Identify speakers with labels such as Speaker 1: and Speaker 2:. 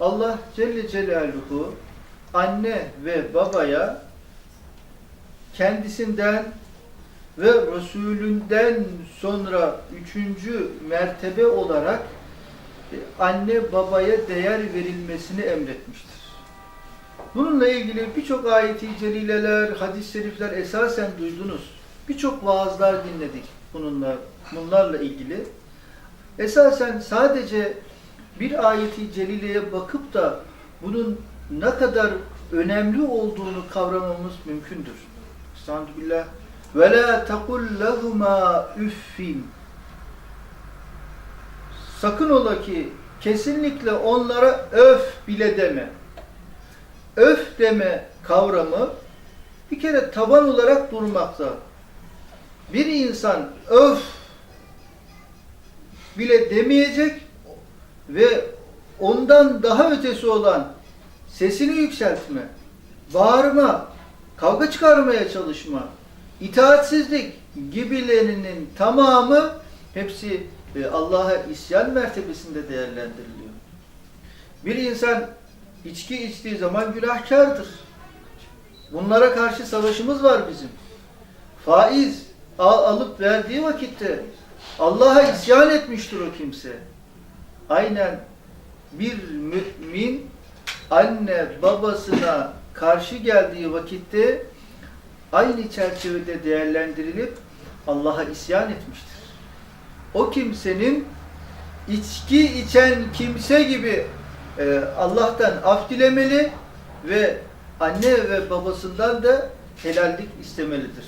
Speaker 1: Allah Celle Celaluhu anne ve babaya kendisinden ve Resulünden sonra üçüncü mertebe olarak anne babaya değer verilmesini emretmiştir. Bununla ilgili birçok ayeti celileler, hadis-i şerifler esasen duydunuz. Birçok vaazlar dinledik bununla, bunlarla ilgili. Esasen sadece bir ayeti celileye bakıp da bunun ne kadar önemli olduğunu kavramamız mümkündür. Estağfirullah. Ve la tekul lehuma üffin. Sakın ola ki kesinlikle onlara öf bile deme. Öf deme kavramı bir kere taban olarak durmakta. Bir insan öf bile demeyecek ve ondan daha ötesi olan sesini yükseltme, bağırma, kavga çıkarmaya çalışma, itaatsizlik gibilerinin tamamı hepsi e, Allah'a isyan mertebesinde değerlendiriliyor. Bir insan içki içtiği zaman günahkardır. Bunlara karşı savaşımız var bizim. Faiz al- alıp verdiği vakitte Allah'a isyan etmiştir o kimse. Aynen bir mümin anne babasına karşı geldiği vakitte aynı çerçevede değerlendirilip Allah'a isyan etmiştir. O kimsenin içki içen kimse gibi e, Allah'tan af dilemeli ve anne ve babasından da helallik istemelidir.